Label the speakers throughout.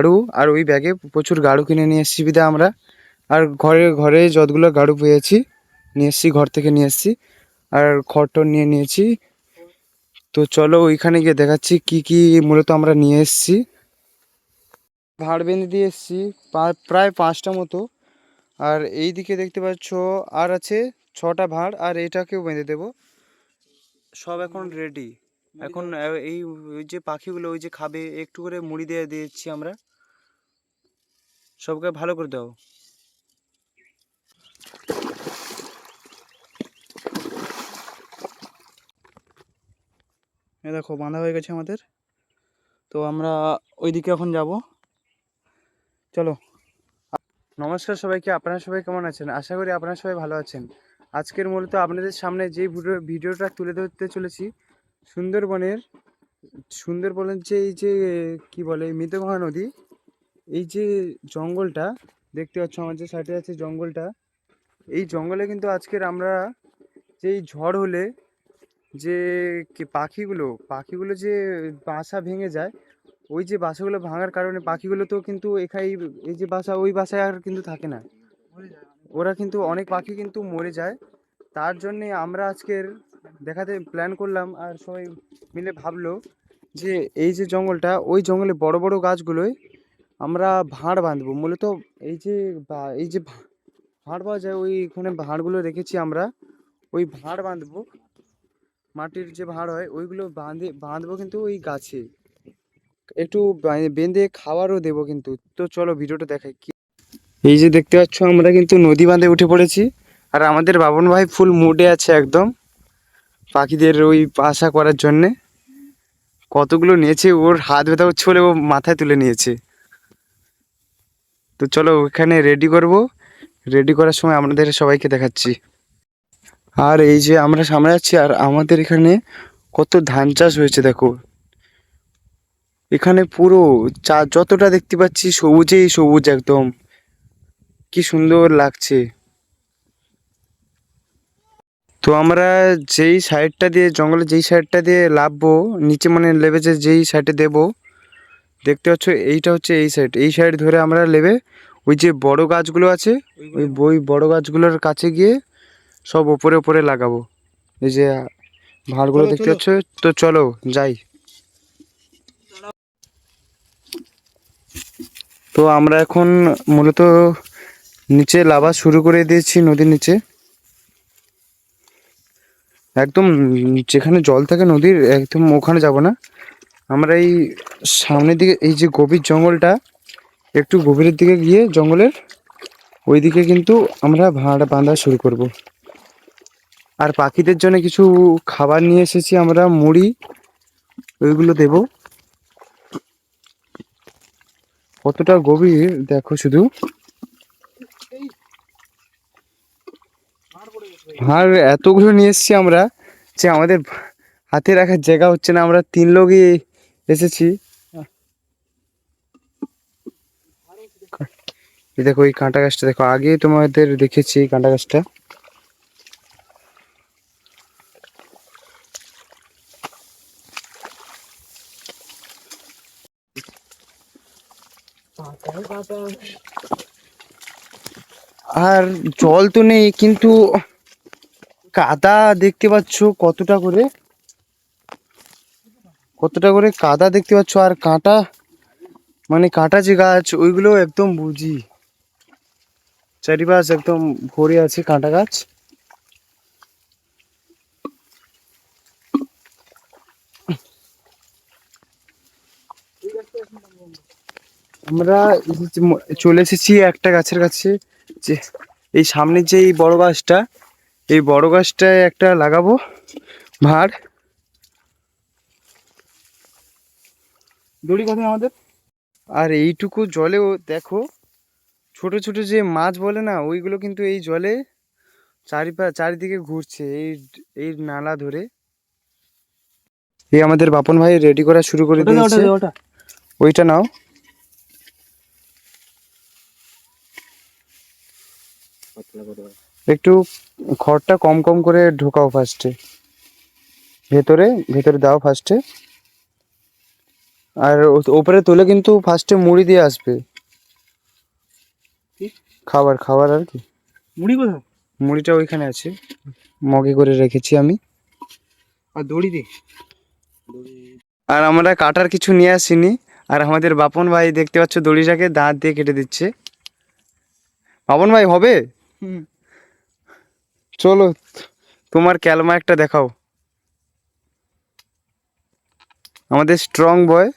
Speaker 1: গাড়ু, আর ওই ব্যাগে প্রচুর গাড়ু কিনে নিয়ে এসেছি বিদা আমরা। আর ঘরে ঘরে যতগুলো গাড়ু পেয়েছি, নিয়ে এসেছি, ঘর থেকে নিয়ে এসেছি, আর খড়টর নিয়ে নিয়েছি। তো চলো ওইখানে গিয়ে দেখাচ্ছি কি কি মূলত আমরা নিয়ে এসেছি। ভাড় বেঁধে দিয়ে এসেছি প্রায় পাঁচটা মতো। আর এই দিকে দেখতে পাচ্ছ, আর আছে ছটা ভাঁড়, আর এটাকেও বেঁধে দেবো। সব এখন রেডি এখন এই যে পাখিগুলো, ওই যে খাবে, একটু করে মুড়ি দিয়ে দিয়েছি আমরা। সবকে ভালো করে দাও। এ দেখো, বাঁধা হয়ে গেছে আমাদের। তো আমরা ওইদিকে এখন যাব। চলো। নমস্কার সবাইকে, আপনারা সবাই কেমন আছেন? আশা করি আপনারা সবাই ভালো আছেন। আজকের মূলত আপনাদের সামনে যে ভিডিও, ভিডিওটা তুলে ধরতে চলেছি, সুন্দরবনের সুন্দরবনের যে এই যে, কি বলে, মৃতগঙ্গা নদী এই যে জঙ্গলটা, দেখতে পাচ্ছ আমার যে সাইডে আছে জঙ্গলটা, এই জঙ্গলে কিন্তু আজকের আমরা যেই ঝড় হলে যে পাখিগুলো পাখিগুলো যে বাসা ভেঙে যায়, ওই যে বাসাগুলো ভাঙার কারণে পাখিগুলো তো কিন্তু এখানে এই যে বাসা, ওই বাসায় আর কিন্তু থাকে না। ওরা কিন্তু অনেক পাখি কিন্তু মরে যায়। তার জন্যে আমরা আজকের দেখাতে প্ল্যান করলাম আর সবাই মিলে ভাবলো যে এই যে জঙ্গলটা, ওই জঙ্গলে বড় বড় গাছগুলোয় আমরা ভাঁড় বাঁধবো। মূলত এই যে এই যে ভাঁড় পাওয়া যায়, ওইখানে ভাঁড়গুলো রেখেছি আমরা। ওই ভাঁড় বাঁধবো। মাটির যে ভাঁড় হয়, ওইগুলো বাঁধে, বাঁধবো কিন্তু ওই গাছে। একটু বেঁধে খাওয়ারও দেবো কিন্তু। তো চলো ভিডিওটা দেখাই কি। এই যে দেখতে পাচ্ছ, আমরা কিন্তু নদী বাঁধে উঠে পড়েছি। আর আমাদের বাবন ভাই ফুল মুডে আছে একদম। পাখিদের ওই আশা করার জন্যে। কতগুলো নিয়েছে, ওর হাত ব্যথা হচ্ছে বলে ও মাথায় তুলে নিয়েছে। তো চলো ওখানে রেডি করব। রেডি করার সময় আপনাদের সবাইকে দেখাচ্ছি। আর এই যে আমরা সামনে যাচ্ছি আর আমাদের এখানে কত ধান চাষ হয়েছে দেখো। এখানে পুরো চা যতটা দেখতে পাচ্ছি সবুজেই সবুজ একদম। কি সুন্দর লাগছে। তো আমরা যেই সাইডটা দিয়ে, জঙ্গলে যেই সাইডটা দিয়ে লাভবো, নিচে মানে লেবেচে যেই সাইডে দেবো দেখতে পাচ্ছ এইটা হচ্ছে এই সাইড এই সাইড ধরে আমরা নেবে। ওই যে বড় গাছগুলো আছে ওই বই বড় গাছগুলোর কাছে গিয়ে সব ওপরে ওপরে লাগাবো। এই যে ভাড়গুলো দেখতে পাচ্ছ তো চলো যাই। তো আমরা এখন মূলত নিচে লাভা শুরু করে দিয়েছি নদীর নিচে। একদম যেখানে জল থাকে নদীর একদম ওখানে যাব না। আমরা এই সামনের দিকে, এই যে গভীর জঙ্গলটা, একটু গভীরের দিকে গিয়ে জঙ্গলের ওইদিকে কিন্তু আমরা ভাড়া বাঁধা শুরু করব। আর পাখিদের জন্য কিছু খাবার নিয়ে এসেছি, আমরা মুড়ি, ওইগুলো দেব। কতটা গভীর, দেখো শুধু। আর এতগুলো নিয়ে এসেছি আমরা যে আমাদের হাতে রাখার জায়গা হচ্ছে না, আমরা তিন লোকই এসেছি। দেখো, এই কাঁটা গাছটা দেখো, আগে তোমাদের দেখেছি এই কাঁটা গাছটা। আর জল তো নেই, কিন্তু কাদা দেখতে পাচ্ছ কতটা করে? কতটা করে কাদা দেখতে পাচ্ছ আর কাঁটা? মানে কাঁটা যে গাছ, ওইগুলো একদম বুঝি। চারিপাশ একদম ভরে আছে কাঁটা গাছ। আমরা চলে এসেছি একটা গাছের কাছে। যে, এই সামনে যে এই বড় গাছটা, এই বড় গাছটায় একটা লাগাবো। ভাড় দড়ি কথা আমাদের। আর এইটুকু জলেও দেখো ছোট ছোট যে মাছ বলে না ওইগুলো কিন্তু এই জলে চারিপা চারিদিকে ঘুরছে এই এই নালা ধরে। এই আমাদের বাপন ভাই রেডি করা শুরু করে দিয়েছে। ওইটা নাও। একটু খড়টা কম কম করে ঢোকাও ফার্স্টে ভেতরে ভেতরে দাও ফার্স্টে আর ওপরে তুলে কিন্তু ফার্স্টে মুড়ি দিয়ে আসবে। খাবার খাবার আর কি।
Speaker 2: মুড়ি কোথায়?
Speaker 1: মুড়িটা ওইখানে আছে। মগে করে রেখেছি আমি।
Speaker 2: আর দড়ি দে।
Speaker 1: আর আমরা কাটার কিছু নিয়ে আসিনি। আর আমাদের বাপন ভাই দেখতে পাচ্ছ দড়িটাকে দাঁত দিয়ে কেটে দিচ্ছে। বাপন ভাই হবে? চলো তোমার ক্যালমা একটা দেখাও। আমাদের স্ট্রং বয়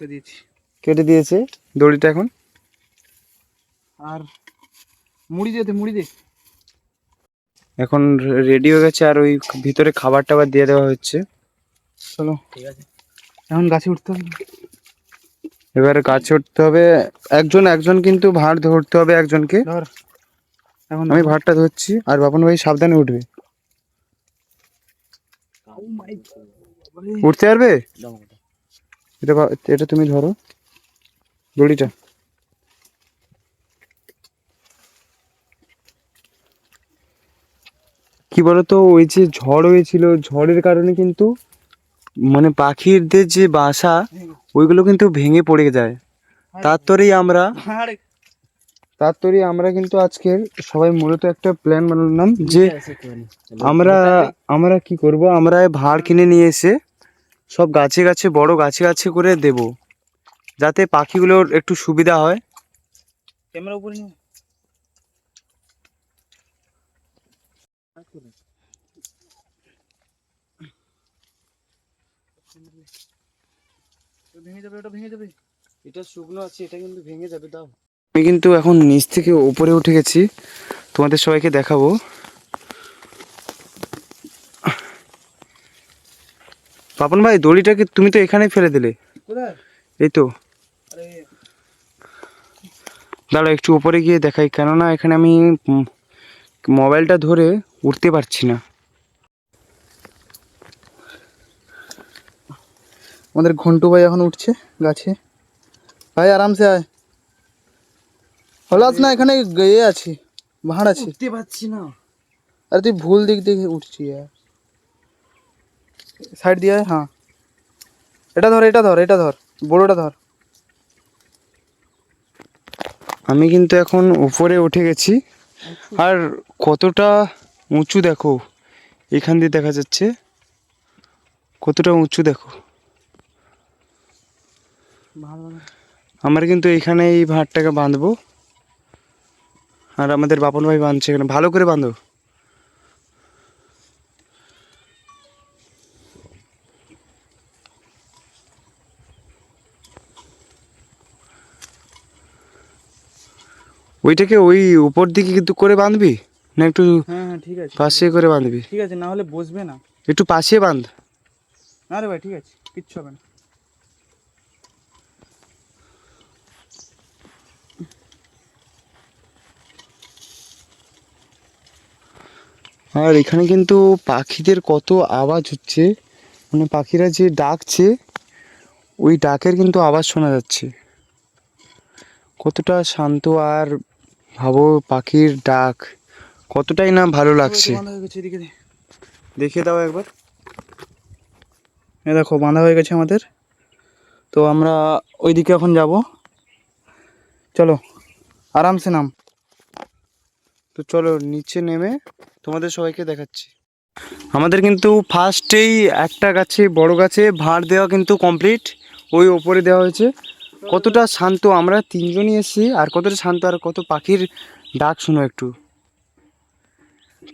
Speaker 1: কেটে দিয়েছে দড়িটা এখন।
Speaker 2: আর মুড়ি দে দে, মুড়ি দে।
Speaker 1: এখন রেডি হয়ে গেছে আর ওই ভিতরে খাবার টাবার দিয়ে দেওয়া হচ্ছে।
Speaker 2: চলো। ঠিক আছে এখন গাছে উঠতে হবে।
Speaker 1: এবারে গাছে উঠতে হবে। একজন একজন কিন্তু ভাঁড় ধরতে হবে একজনকে।
Speaker 2: এখন
Speaker 1: আমি ভাঁড়টা ধরছি আর বাপন ভাই সাবধানে উঠবে। উঠতে পারবে? এটা এটা তুমি ধরো। দড়িটা। কি বলতো ওই যে ঝড় হয়েছিল ঝড়ের কারণে কিন্তু মানে পাখিদের যে বাসা ওইগুলো কিন্তু ভেঙে পড়ে যায়। তার তরেই আমরা
Speaker 2: আরে।
Speaker 1: তার তরেই আমরা কিন্তু আজকের সবাই মূলত একটা প্ল্যান বানালাম যে আমরা আমরা কি করব? আমরা ভাড় কিনে নিয়ে এসে সব গাছে গাছে বড় গাছে গাছে করে দেব যাতে পাখিগুলোর একটু সুবিধা হয়।
Speaker 2: ক্যামেরা উপরে ভেঙে যাবে ওটা ভেঙে যাবে।
Speaker 1: এটা শুকনো আছে এটা কিন্তু ভেঙে যাবে দাও। আমি কিন্তু এখন নিচ থেকে উপরে উঠে গেছি। তোমাদের সবাইকে দেখাবো। পাপন ভাই দড়িটাকে তুমি তো এখানেই ফেলে দিলে। এই তো।
Speaker 2: আরে।
Speaker 1: দাঁড়াও একটু উপরে গিয়ে দেখাই কেননা এখানে আমি মোবাইলটা ধরে উঠতে পারছি না।
Speaker 2: আমাদের ঘন্টু ভাই এখন উঠছে গাছে। ভাই আরামসে আয়। হলাস না এখানে গিয়ে আছি ভাড় আছে।
Speaker 1: উঠতে পারছি না।
Speaker 2: আরে তুই ভুল দিক দিয়ে উঠছি সাইড দিয়ে? হ্যাঁ। এটা ধর এটা ধর এটা ধর বড়োটা ধর।
Speaker 1: আমি কিন্তু এখন উপরে উঠে গেছি। আর কতটা উঁচু দেখো এখান দিয়ে দেখা যাচ্ছে। কতটা উঁচু দেখো। আমরা কিন্তু এখানে এই ভাঁড়টাকে বাঁধবো। আর আমাদের বাপন ভাই বাঁধছে এখানে। ভালো করে বাঁধো। ওইটাকে ওই উপর দিকে কিন্তু করে বাঁধবি না একটু
Speaker 2: হ্যাঁ হ্যাঁ ঠিক আছে
Speaker 1: পাশে করে বাঁধবি?
Speaker 2: ঠিক আছে না হলে বসবে না।
Speaker 1: একটু পাশে বাঁধ।
Speaker 2: না রে ভাই ঠিক আছে কিচ্ছু হবে না।
Speaker 1: আর এখানে কিন্তু পাখিদের কত আওয়াজ হচ্ছে। মানে পাখিরা যে ডাকছে ওই ডাকের কিন্তু আওয়াজ শোনা যাচ্ছে। কতটা শান্ত আর ভাবো পাখির ডাক। কতটাই না ভালো লাগছে।
Speaker 2: বাঁধা হয়ে গেছে এদিকে দে।
Speaker 1: দেখে দাও একবার।
Speaker 2: এ দেখো বাঁধা হয়ে গেছে আমাদের। তো আমরা ওইদিকে এখন যাব। চলো আরামসে নাম।
Speaker 1: তো চলো নিচে নেমে তোমাদের সবাইকে দেখাচ্ছি। আমাদের কিন্তু ফার্স্টেই একটা গাছে বড় গাছে ভাঁড় দেওয়া কিন্তু কমপ্লিট ওই ওপরে দেওয়া হয়েছে। কতটা শান্ত? আমরা তিনজনই এসেছি, আর কতটা শান্ত আর কত পাখির ডাক শুনো একটু।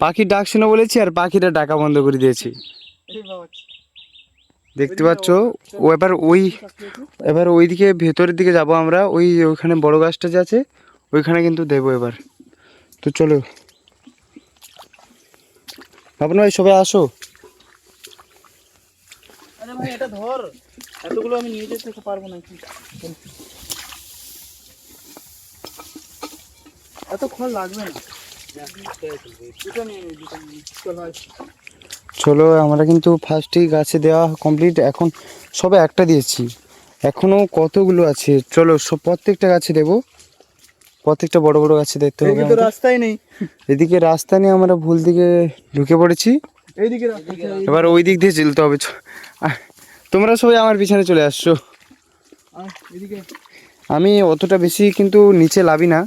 Speaker 1: পাখির ডাক শুনে বলেছি, আর পাখিটা ডাকা বন্ধ করে দিয়েছি। দেখতে পাচ্ছ, ও এবার ওই, এবার ওইদিকে ভেতরের দিকে যাব আমরা, ওই ওইখানে বড় গাছটা যে আছে, ওইখানে কিন্তু দেবো এবার। তো চলো। ভাবনা ভাই সবাই আসো
Speaker 2: এতগুলো আমি নিয়ে যেতে পারব না এত খড় লাগবে না। চল
Speaker 1: আমরা কিন্তু ফার্স্টেই গাছে দেওয়া কমপ্লিট এখন সবে একটা দিয়েছি। এখনও কতগুলো আছে? চলো সব প্রত্যেকটা গাছে দেবো। প্রত্যেকটা বড় বড় গাছে দেখতে হবে।
Speaker 2: রাস্তাই নেই।
Speaker 1: এদিকে রাস্তা নিয়ে আমরা ভুল দিকে ঢুকে পড়েছি।
Speaker 2: এইদিকে
Speaker 1: এবার ওই দিক দিয়ে চলতে হবে। তোমরা সবাই আমার পিছনে চলে আসছো। আমি অতটা বেশি কিন্তু নিচে লাভি না।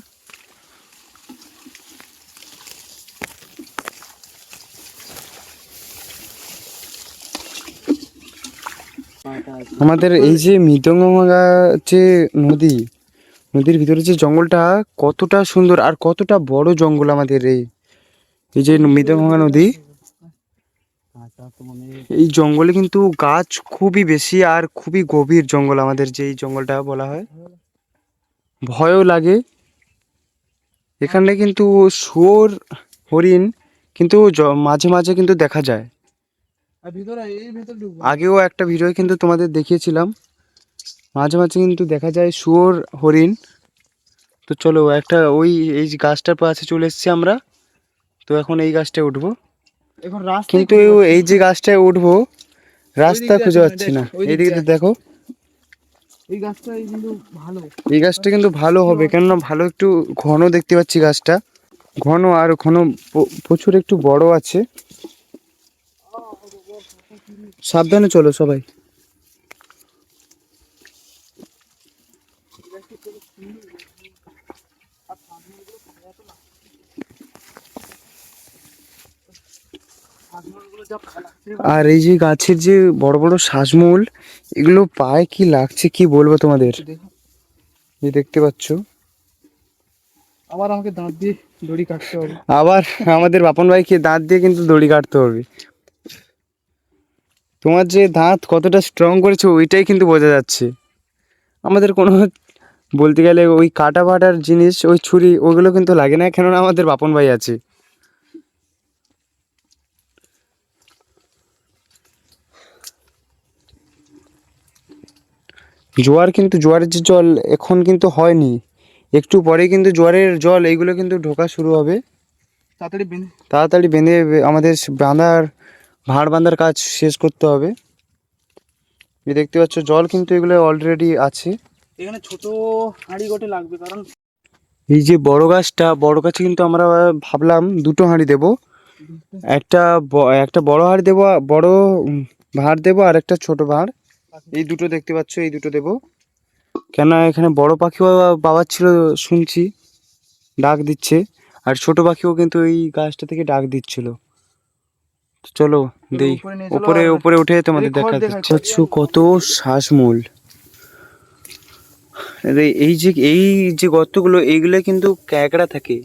Speaker 1: আমাদের এই যে মৃদঙ্গা যে নদী, নদীর ভিতরে যে জঙ্গলটা কতটা সুন্দর আর কতটা বড় জঙ্গল আমাদের এই এই যে মৃদঙ্গা নদী। এই জঙ্গলে কিন্তু গাছ খুবই বেশি আর খুবই গভীর জঙ্গল আমাদের যে এই জঙ্গলটা বলা হয়। ভয়ও লাগে। এখানে কিন্তু শুয়োর, হরিণ কিন্তু মাঝে মাঝে কিন্তু দেখা যায়। আগেও একটা ভিডিও কিন্তু তোমাদের দেখিয়েছিলাম। মাঝে মাঝে কিন্তু দেখা যায় শুয়োর, হরিণ। তো চলো একটা ওই, এই গাছটার পাশে চলে এসেছি আমরা। তো এখন এই গাছটায় উঠবো। কিন্তু এই যে গাছটায় উঠবো রাস্তা খুঁজে পাচ্ছি না।
Speaker 2: এদিকে
Speaker 1: এইদিকে দেখো।
Speaker 2: এই গাছটা কিন্তু ভালো।
Speaker 1: এই গাছটা কিন্তু ভালো হবে কেননা ভালো একটু ঘন দেখতে পাচ্ছি গাছটা। ঘন আর ঘন প্রচুর একটু বড় আছে। সাবধানে চলো সবাই। আর এই যে গাছের যে বড় বড় শ্বাসমূল এগুলো পায়ে কি লাগছে কি বলব তোমাদের? এই দেখতে পাচ্ছ।
Speaker 2: আবার আমাকে দাঁত দিয়ে দড়ি কাটতে হবে।
Speaker 1: আবার আমাদের বাপন ভাইকে দাঁত দিয়ে কিন্তু দড়ি কাটতে হবে। তোমার যে দাঁত কতটা স্ট্রং করেছে ওইটাই কিন্তু বোঝা যাচ্ছে। আমাদের কোনো বলতে গেলে ওই কাটা ফাটার জিনিস ওই ছুরি ওগুলো কিন্তু লাগে না কেননা আমাদের বাপন ভাই আছে। জোয়ার কিন্তু জোয়ারের যে জল এখন কিন্তু হয়নি। একটু পরে কিন্তু জোয়ারের জল এইগুলো কিন্তু ঢোকা শুরু হবে।
Speaker 2: তাড়াতাড়ি বেঁধে
Speaker 1: তাড়াতাড়ি বেঁধে আমাদের বাঁধার ভাঁড় বাঁধার কাজ শেষ করতে হবে। এই দেখতে পাচ্ছ জল কিন্তু এগুলো অলরেডি আছে।
Speaker 2: এখানে ছোট হাঁড়ি গোটে লাগবে কারণ
Speaker 1: এই যে বড় গাছটা বড় গাছে কিন্তু আমরা ভাবলাম দুটো হাঁড়ি দেব। একটা একটা বড় হাঁড়ি দেবো বড় ভাঁড় দেবো আর একটা ছোট ভাঁড়। এই দুটো দেখতে পাচ্ছ এই দুটো দেবো। কেন এখানে বড় পাখিও বাবার ছিল শুনছি ডাক দিচ্ছে। আর ছোট পাখিও কিন্তু এই গাছটা থেকে ডাক দিচ্ছিল। চলো দেই।
Speaker 2: উপরে
Speaker 1: উপরে উঠে তোমাদের দেখা পাচ্ছ কত শ্বাসমূল। এই যে এই যে গর্তগুলো এইগুলো কিন্তু ক্যাকড়া থাকে।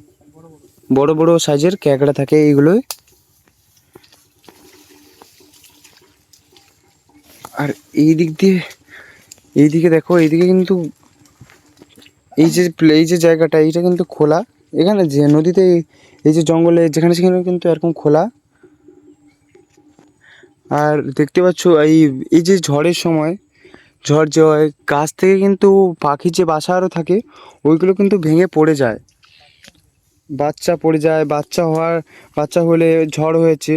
Speaker 1: বড় বড় সাইজের ক্যাকড়া থাকে এইগুলোই আর এই দিক দিয়ে, এই দিকে দেখো এইদিকে কিন্তু এই যে এই যে জায়গাটা, এইটা কিন্তু খোলা। এখানে যে নদীতে, এই যে জঙ্গলে, যেখানে সেখানে কিন্তু এরকম খোলা। আর দেখতে পাচ্ছ, এই এই যে ঝড়ের সময়, ঝড় যে হয়, গাছ থেকে কিন্তু পাখির যে বাসা আরও থাকে, ওইগুলো কিন্তু ভেঙে পড়ে যায়। বাচ্চা পড়ে যায়, বাচ্চা হওয়ার, বাচ্চা হলে ঝড় হয়েছে,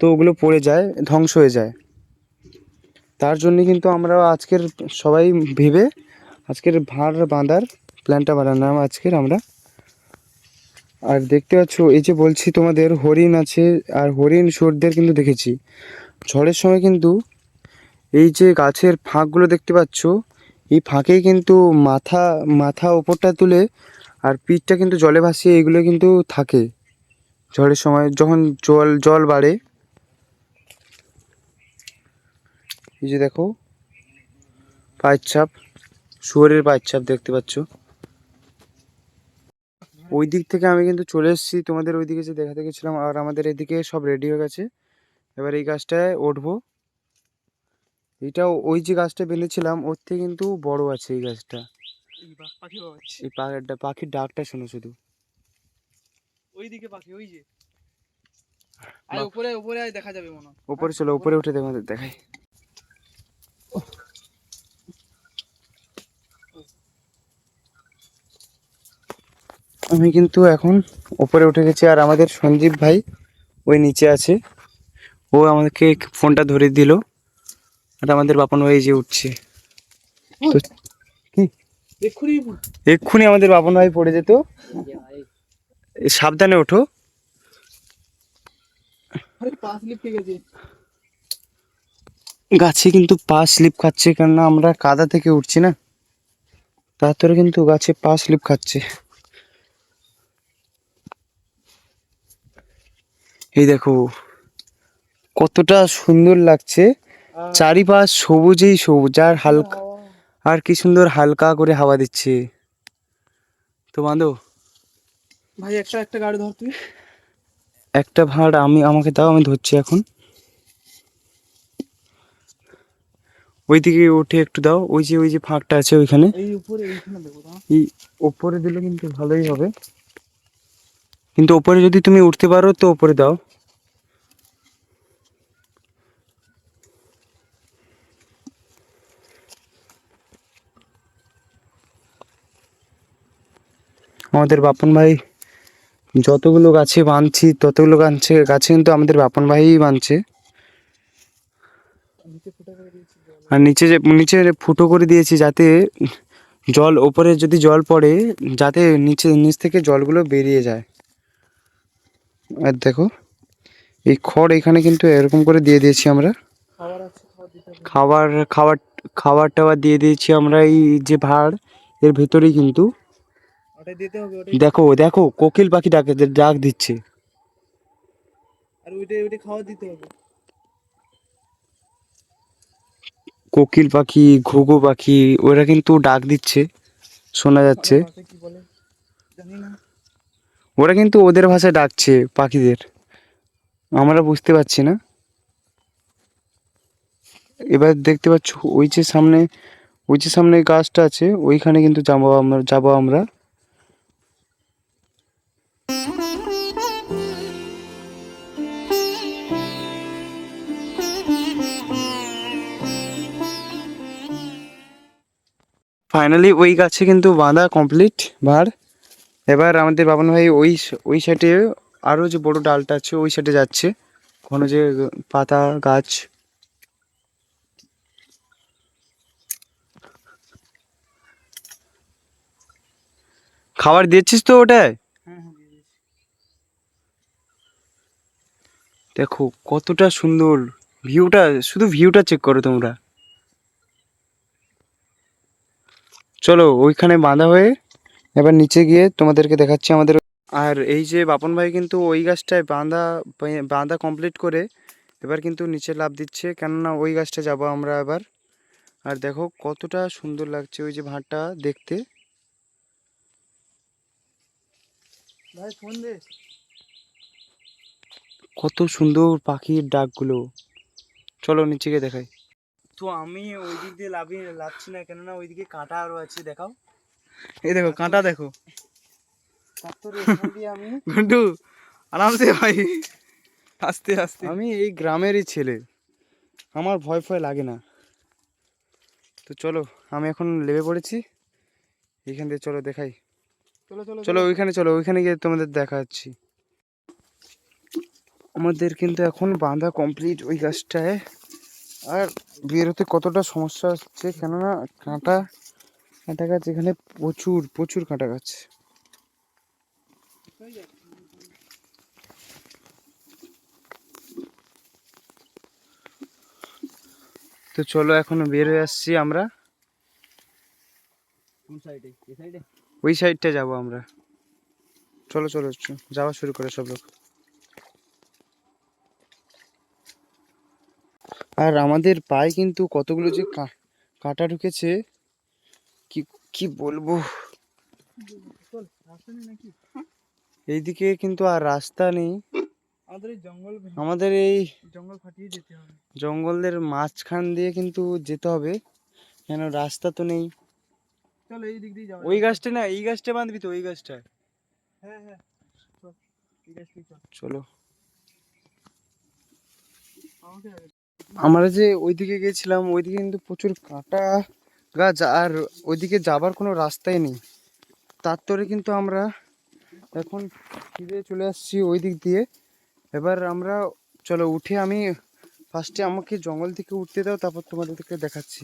Speaker 1: তো ওগুলো পড়ে যায়, ধ্বংস হয়ে যায়। তার জন্য কিন্তু আমরা আজকের সবাই ভেবে আজকের ভাঁড় বাঁধার প্ল্যানটা বানালাম আজকের আমরা। আর দেখতে পাচ্ছ, এই যে বলছি তোমাদের, হরিণ আছে, আর হরিণ শুয়োরদের কিন্তু দেখেছি। ঝড়ের সময় কিন্তু এই যে গাছের ফাঁকগুলো দেখতে পাচ্ছ, এই ফাঁকেই কিন্তু মাথা মাথা ওপরটা তুলে আর পিঠটা কিন্তু জলে ভাসিয়ে এগুলো কিন্তু থাকে। ঝড়ের সময় যখন জল জল বাড়ে এই যে দেখো পায়ের ছাপ শুয়োরের পায়ের ছাপ দেখতে পাচ্ছ। ওই দিক থেকে আমি কিন্তু চলে এসেছি তোমাদের ওই দিকে যে দেখাতে গেছিলাম আর আমাদের এদিকে সব রেডি হয়ে গেছে। এবার এই গাছটায় উঠবো। এটাও ওই যে গাছটা বেঁধেছিলাম ওর থেকে কিন্তু বড় আছে এই গাছটা।
Speaker 2: এই
Speaker 1: পাখির ডাকটা শোনো শুধু।
Speaker 2: ওই দিকে পাখি ওই যে। উপরে উপরে দেখা যাবে মনে
Speaker 1: উপরে চলো উপরে উঠে তোমাদের দেখাই। আমি কিন্তু এখন উপরে উঠে গেছি আর আমাদের সঞ্জীব ভাই ওই নিচে আছে। ও আমাদেরকে ফোনটা ধরে দিল আর আমাদের বাপন ভাই যে উঠছে।
Speaker 2: এক্ষুনি
Speaker 1: আমাদের বাপন ভাই পড়ে যেত। সাবধানে ওঠো।
Speaker 2: গেছে
Speaker 1: গাছে কিন্তু পা স্লিপ খাচ্ছে কেননা আমরা কাদা থেকে উঠছি না। তারপরে কিন্তু গাছে পা স্লিপ খাচ্ছে। এই দেখো কতটা সুন্দর লাগছে। চারিপাশ সবুজেই সবুজ আর হালকা আর কি সুন্দর হালকা করে হাওয়া দিচ্ছে। তো বাঁধো।
Speaker 2: ভাই একটা একটা গাড়ি ধর তুই।
Speaker 1: একটা ভাড় আমি আমাকে দাও আমি ধরছি এখন। ওইদিকে উঠে একটু দাও ওই যে ওই যে ফাঁকটা আছে ওইখানে।
Speaker 2: এই
Speaker 1: ওপরে দিলে কিন্তু ভালোই হবে। কিন্তু ওপরে যদি তুমি উঠতে পারো তো ওপরে দাও। আমাদের বাপন ভাই যতগুলো গাছে বাঁধছি ততগুলো গাছে গাছে কিন্তু আমাদের বাপন ভাইই বাঁধছে
Speaker 2: নিচে ফুটা করে দিয়েছি জল।
Speaker 1: আর নিচে যে নিচে ফুটো করে দিয়েছি যাতে জল ওপরে যদি জল পড়ে যাতে নিচে নিচ থেকে জলগুলো বেরিয়ে যায়। আর দেখো এই খড় এখানে কিন্তু এরকম করে দিয়ে দিয়েছি আমরা।
Speaker 2: খাবার খাবার
Speaker 1: খাবার টাবার দিয়ে দিয়েছি আমরা এই যে ভাড় এর ভেতরেই কিন্তু। দেখো দেখো কোকিল পাখি ডাকে ডাক দিচ্ছে।
Speaker 2: আর ওইটাই ওইটাই খাবার দিতে হবে।
Speaker 1: কোকিল পাখি, ঘুঘু পাখি, ওরা কিন্তু ডাক দিচ্ছে, শোনা যাচ্ছে। ওরা কিন্তু ওদের ভাষায় ডাকছে পাখিদের। আমরা বুঝতে পারছি না। এবার দেখতে পাচ্ছ, ওই যে সামনে, ওই যে সামনে গাছটা আছে, ওইখানে কিন্তু যাব আমরা যাব আমরা। ফাইনালি ওই গাছে কিন্তু বাঁধা কমপ্লিট ভাড় এবার আমাদের বাবন ভাই ওই ওই সাইডে আরও যে বড় ডালটা আছে ওই সাইডে যাচ্ছে। ঘন যে পাতা গাছ। খাবার দিয়েছিস তো ওটায়?
Speaker 2: হ্যাঁ হ্যাঁ
Speaker 1: দেখো কতটা সুন্দর। ভিউটা শুধু ভিউটা চেক করো তোমরা। চলো ওইখানে বাঁধা হয়ে এবার নিচে গিয়ে তোমাদেরকে দেখাচ্ছি আমাদের। আর এই যে বাপন ভাই কিন্তু ওই গাছটায় বাঁধা বাঁধা কমপ্লিট করে এবার কিন্তু নিচে লাভ দিচ্ছে। কেননা ওই গাছটা যাব আমরা এবার। আর দেখো কতটা সুন্দর লাগছে ওই যে ভাঁটটা দেখতে।
Speaker 2: ভাই ফোন দে।
Speaker 1: কত সুন্দর পাখির ডাকগুলো। চলো নিচে গিয়ে দেখাই।
Speaker 2: তো আমি ওই দিক দিয়ে লাভি লাভছি না কেননা ওইদিকে কাঁটা আরও আছে দেখাও। এই দেখো কাঁটা দেখো। আমি গুন্ডু আরামসে ভাই। আস্তে আস্তে।
Speaker 1: আমি এই গ্রামেরই ছেলে। আমার ভয় ভয় লাগে না। তো চলো আমি এখন লেবে পড়েছি। এখান দিয়ে চলো দেখাই।
Speaker 2: চলো চলো
Speaker 1: চলো ওইখানে চলো ওইখানে গিয়ে তোমাদের দেখাচ্ছি। আমাদের কিন্তু এখন বাঁধা কমপ্লিট ওই গাছটায়। আর বেরোতে কতটা সমস্যা হচ্ছে কেননা কাঁটা কাঁটা গাছ এখানে প্রচুর প্রচুর কাঁটা গাছ। তো চলো এখন বের হয়ে আসছি আমরা। ওই সাইডটা যাব আমরা। চলো চলো যাওয়া শুরু করে সব লোক। আর আমাদের পায়ে কিন্তু কতগুলো যে কাঁটা ঢুকেছে কি কি বলব? এইদিকে কিন্তু আর রাস্তা নেই।
Speaker 2: আমাদের এই জঙ্গল
Speaker 1: আমাদের এই
Speaker 2: ফাটিয়ে যেতে হবে।
Speaker 1: জঙ্গলের মাঝখান দিয়ে কিন্তু যেতে হবে। কেন রাস্তা তো নেই।
Speaker 2: চল এই দিক দিয়ে যাও
Speaker 1: ওই গাছটা না এই গাছটা বাঁধবি তো ওই গাছটা।
Speaker 2: হ্যাঁ হ্যাঁ। চলো আমাকে
Speaker 1: আমরা যে ওইদিকে গেছিলাম, ওইদিকে কিন্তু প্রচুর কাঁটা গাছ আর ওইদিকে যাবার কোনো রাস্তাই নেই। তার তরে কিন্তু আমরা এখন ফিরে চলে আসছি ওই দিক দিয়ে। এবার আমরা, চলো উঠে আমি ফার্স্টে আমাকে জঙ্গল থেকে উঠতে দাও, তারপর তোমাদেরকে দেখাচ্ছি।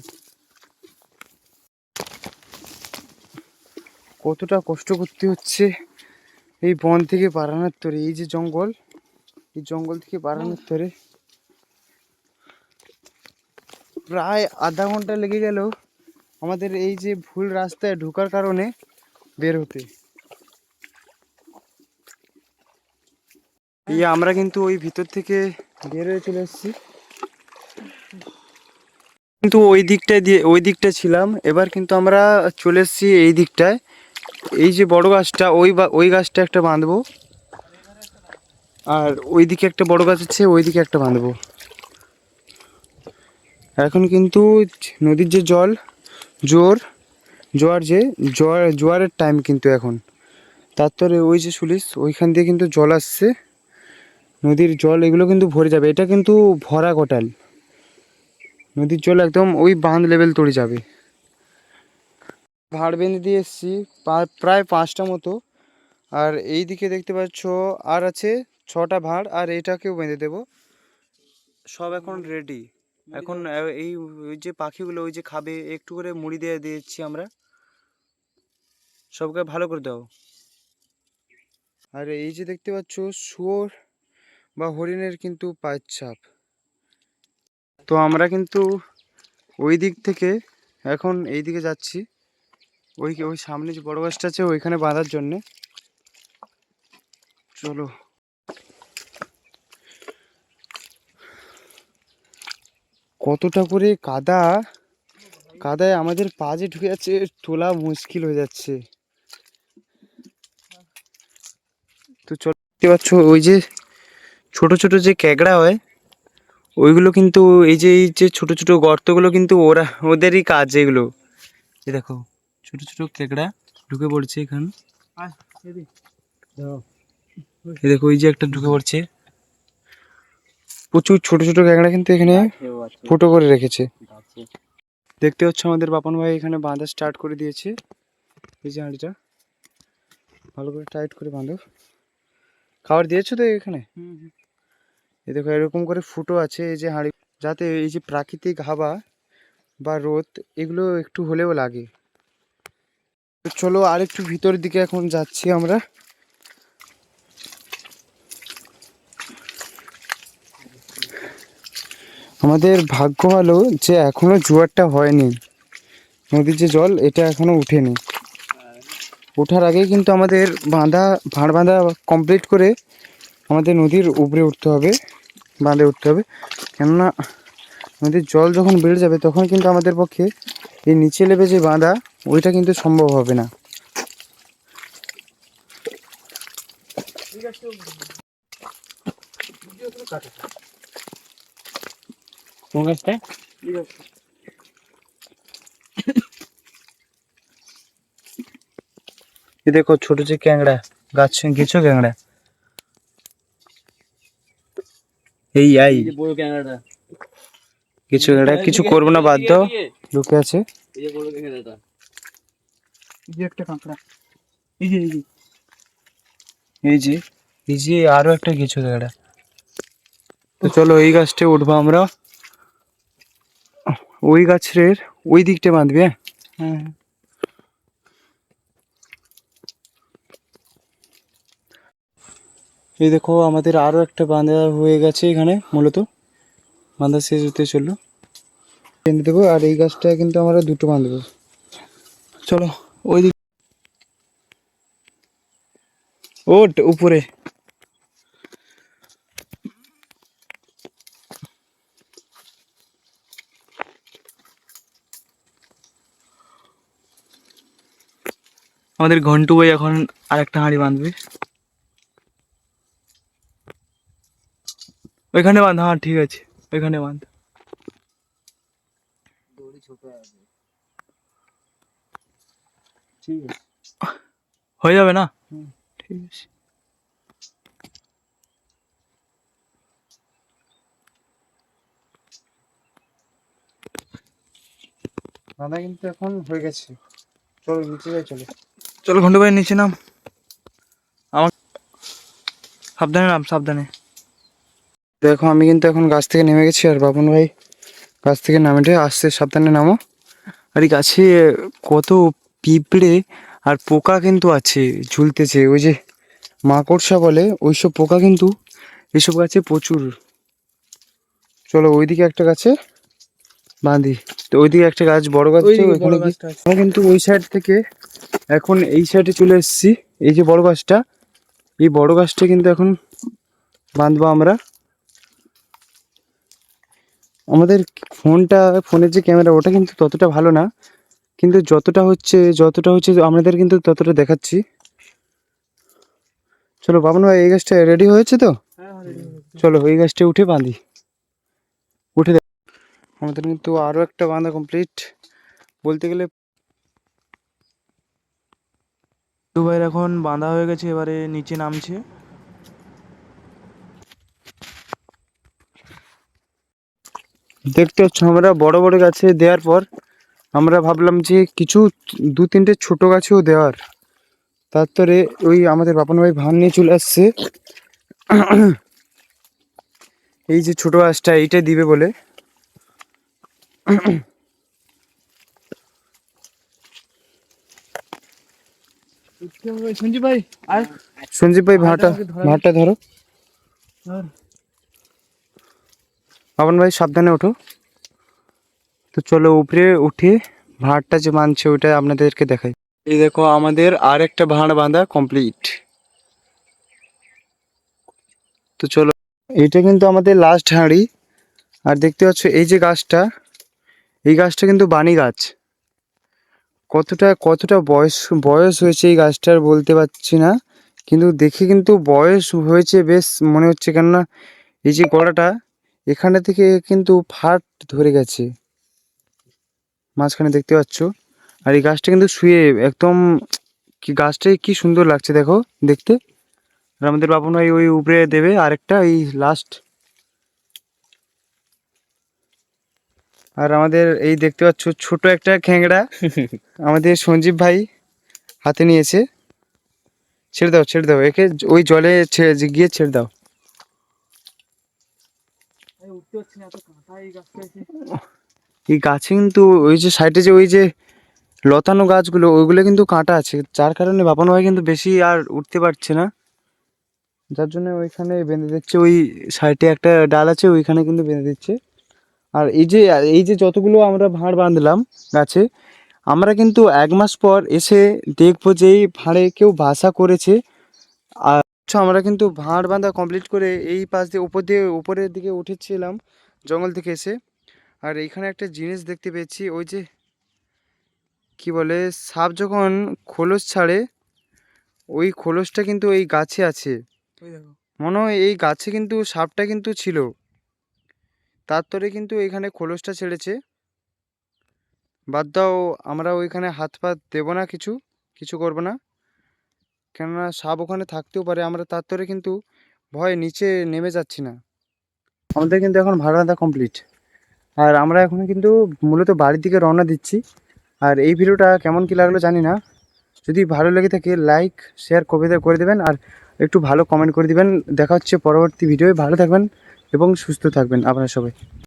Speaker 1: কতটা কষ্ট করতে হচ্ছে এই বন থেকে বাড়ানোর তরে, এই যে জঙ্গল, এই জঙ্গল থেকে বাড়ানোর তরে। প্রায় আধা ঘণ্টা লেগে গেল আমাদের এই যে ভুল রাস্তায় ঢোকার কারণে বের হতে। আমরা কিন্তু ওই ভিতর থেকে বের হয়ে চলে এসেছি। কিন্তু ওই দিকটায় দিয়ে, ওই দিকটা ছিলাম। এবার কিন্তু আমরা চলে এসেছি এই দিকটায়। এই যে বড় গাছটা, ওই ওই গাছটা একটা বাঁধবো। আর ওই দিকে একটা বড় গাছ আছে, ওই দিকে একটা বাঁধবো। এখন কিন্তু নদীর যে জল জোর জোয়ার যে, জোয়ার, জোয়ারের টাইম কিন্তু এখন। তারপরে ওই যে সুলিশ ওইখান দিয়ে কিন্তু জল আসছে। নদীর জল এগুলো কিন্তু ভরে যাবে। এটা কিন্তু ভরা কোটাল। নদীর জল একদম ওই বাঁধ লেভেল তড়ে যাবে। ভাড় বেঁধে দিয়ে এসেছি প্রায় পাঁচটা মতো। আর এই দিকে দেখতে পাচ্ছ, আর আছে ছটা ভাড়, আর এটাকেও বেঁধে দেবো। সব এখন রেডি এখন এই ওই যে পাখিগুলো ওই যে খাবে একটু করে মুড়ি দিয়ে দিয়েছি আমরা। সবকে ভালো করে দাও। আর এই যে দেখতে পাচ্ছ শুয়োর বা হরিণের কিন্তু পায়ের ছাপ। তো আমরা কিন্তু ওই দিক থেকে এখন এই দিকে যাচ্ছি। ওই ওই সামনে যে বড় গাছটা আছে ওইখানে বাঁধার জন্যে। চলো। কতটা করে কাদা, কাদায় আমাদের পা যে ঢুকে যাচ্ছে, তোলা মুশকিল হয়ে যাচ্ছে। তো চলো, দেখতে পাচ্ছ ওই যে ছোট ছোট যে ক্যাকড়া হয়, ওইগুলো কিন্তু এই যে এই যে ছোট ছোট গর্তগুলো কিন্তু ওরা, ওদেরই কাজ এগুলো। এই দেখো, ছোট ছোট ক্যাকড়া ঢুকে পড়ছে এখানে। এই দেখো, ওই যে একটা ঢুকে পড়ছে। প্রচুর ছোট ছোট ক্যাকড়া কিন্তু এখানে ফুটো করে রেখেছে। দেখতে হচ্ছে আমাদের বাপন ভাই এখানে বাঁধা স্টার্ট করে দিয়েছে। এই যে হাঁড়িটা। ভালো করে টাইট করে বাঁধো। খাবার দিয়েছ তো এখানে? এই দেখো এরকম করে ফুটো আছে এই যে হাঁড়ি। যাতে এই যে প্রাকৃতিক হাওয়া বা রোদ এগুলো একটু হলেও লাগে। চলো আর একটু ভিতরের দিকে এখন যাচ্ছি আমরা। আমাদের ভাগ্য ভালো যে এখনও জোয়ারটা হয়নি। নদীর যে জল, এটা এখনও উঠেনি ওঠার আগেই কিন্তু আমাদের বাঁধা, ভাঁড় বাঁধা কমপ্লিট করে আমাদের নদীর উপরে উঠতে হবে, বাঁধে উঠতে হবে। কেননা নদীর জল যখন বেড়ে যাবে, তখন কিন্তু আমাদের পক্ষে এই নিচে লেবে যে বাঁধা, ওইটা কিন্তু সম্ভব হবে না।
Speaker 2: কোন গাছটা
Speaker 1: এই দেখো ছোট যে ক্যাংড়া গাছ গেছো ক্যাংড়া। এই আই
Speaker 2: বড়
Speaker 1: কিছু ক্যাংড়া কিছু করব না বাদ দাও। লুকে আছে।
Speaker 2: এই যে বড়
Speaker 1: এই যে একটা কাঁকড়া। এই যে এই যে। এই যে এই যে আরও একটা কিছু ক্যাংড়া। তো চলো এই গাছটা উঠবো আমরা। ওই গাছের ওই দিকটা বাঁধবে হ্যাঁ? হ্যাঁ। এই দেখো আমাদের আরও একটা বাঁধা হয়ে গেছে এখানে মূলত। বাঁধা শেষ হতে চলল। বেঁধে দেবো আর এই গাছটা কিন্তু আমরা দুটো বাঁধবো। চলো ওই দিক ওট উপরে। আমাদের ঘন্টু ভাই এখন আর একটা হাঁড়ি বাঁধবে। ওইখানে বাঁধ হ্যাঁ ঠিক আছে ওইখানে বাঁধ। হয়ে যাবে না? ঠিক আছে। দাদা কিন্তু এখন হয়ে গেছে। চলো নিচে যাই চলো। চলো ঘন্টু ভাই নিচে নাম। আমার সাবধানে নাম সাবধানে। দেখো আমি কিন্তু এখন গাছ থেকে নেমে গেছি আর বাপন ভাই গাছ থেকে নামে আসছে সাবধানে নামো। আর এই গাছে কত পিঁপড়ে আর পোকা কিন্তু আছে ঝুলতেছে। ওই যে মাকড়সা বলে ওইসব পোকা কিন্তু এইসব গাছে প্রচুর। চলো ওইদিকে একটা গাছে বাঁধি। তো ওইদিকে একটা গাছ বড় গাছ কিন্তু ওই সাইড থেকে এখন এই সাইডে চলে এসেছি। এই যে বড় গাছটা এই বড় গাছটা কিন্তু এখন বাঁধবো আমরা। আমাদের ফোনটা ফোনের যে ক্যামেরা ওটা কিন্তু ততটা ভালো না। কিন্তু যতটা হচ্ছে যতটা হচ্ছে আমাদের কিন্তু ততটা দেখাচ্ছি। চলো বাবন ভাই এই গাছটা রেডি হয়েছে তো?
Speaker 2: হ্যাঁ, হ্যাঁ।
Speaker 1: চলো এই গাছটা উঠে বাঁধি। উঠে আমাদের কিন্তু আরও একটা বাঁধা কমপ্লিট বলতে গেলে
Speaker 2: দুবাইয়ের এখন বাঁধা হয়ে গেছে, এবারে নিচে নামছে।
Speaker 1: দেখতে পাচ্ছ, আমরা বড় বড় গাছে দেওয়ার পর আমরা ভাবলাম যে কিছু দু তিনটে ছোট গাছেও দেওয়ার। তারপরে ওই আমাদের বাপন ভাই ভান নিয়ে চলে আসছে। এই যে ছোট গাছটা, এইটা দিবে বলে।
Speaker 2: সঞ্জীব ভাই আর?
Speaker 1: সঞ্জীব ভাই ভাঁটা
Speaker 2: আমাকে ধরো।
Speaker 1: বাপন ভাই সাবধানে ওঠো। তো চলো উপরে উঠে ভাঁড়টা যে মানছে ওটা আপনাদেরকে দেখাই। এই দেখো আমাদের আর একটা ভাঁড় বাঁধা কমপ্লিট তো চলো এইটা কিন্তু আমাদের লাস্ট হাঁড়ি। আর দেখতে পাচ্ছ এই যে গাছটা এই গাছটা কিন্তু বাণী গাছ। কতটা কতটা বয়স বয়স হয়েছে এই গাছটার বলতে পারছি না। কিন্তু দেখে কিন্তু বয়স হয়েছে বেশ, মনে হচ্ছে কেননা এই যে গোড়াটা এখানে থেকে কিন্তু ফাট ধরে গেছে। মাঝখানে দেখতে পাচ্ছ। আর এই গাছটা কিন্তু শুয়ে একদম, কি গাছটাই কি সুন্দর লাগছে দেখো, দেখতে। আর আমাদের বাপন ভাই ওই উপরে দেবে আরেকটা, এই লাস্ট আর আমাদের এই দেখতে পাচ্ছ ছোট একটা খ্যাংড়া। আমাদের সঞ্জীব ভাই হাতে নিয়েছে। ছেড়ে দাও ছেড়ে দাও, একে ওই জলে গিয়ে ছেড়ে দাও।
Speaker 2: এই
Speaker 1: গাছে কিন্তু ওই যে সাইডে যে ওই যে লতানো গাছগুলো, ওইগুলো কিন্তু কাঁটা আছে। যার কারণে বাপন ভাই কিন্তু বেশি আর উঠতে পারছে না। যার জন্য ওইখানে বেঁধে দিচ্ছে। ওই সাইডে একটা ডাল আছে, ওইখানে কিন্তু বেঁধে দিচ্ছে। আর এই যে এই যে যতগুলো আমরা ভাঁড় বাঁধলাম গাছে আমরা কিন্তু এক মাস পর এসে দেখব যে এই ভাঁড়ে কেউ বাসা করেছে। আর আচ্ছা, আমরা কিন্তু ভাঁড় বাঁধা কমপ্লিট করে এই পাশ দিয়ে উপর দিয়ে উপরের দিকে উঠেছিলাম জঙ্গল থেকে এসে। আর এইখানে একটা জিনিস দেখতে পেয়েছি ওই যে কি বলে সাপ যখন খোলস ছাড়ে ওই খোলসটা কিন্তু এই গাছে আছে। মনে হয় এই গাছে কিন্তু সাপটা কিন্তু ছিল। তারপরে কিন্তু এখানে খোলসটা ছেড়েছে। বাদ দাও, আমরা ওইখানে হাত পাত দেবো না কিছু কিছু করব না। কেননা সাপ ওখানে থাকতেও পারে, আমরা তারপরে কিন্তু ভয় নিচে নেমে যাচ্ছি না। আমাদের কিন্তু এখন ভাড়া বাঁধা কমপ্লিট আর আমরা এখন কিন্তু মূলত বাড়ির দিকে রওনা দিচ্ছি। আর এই ভিডিওটা কেমন কি লাগল জানি না। যদি ভালো লেগে থাকে লাইক শেয়ার করে করে দেবেন। আর একটু ভালো কমেন্ট করে দিবেন। দেখা হচ্ছে পরবর্তী ভিডিওয়ে। ভালো থাকবেন। এবং সুস্থ থাকবেন আপনারা সবাই।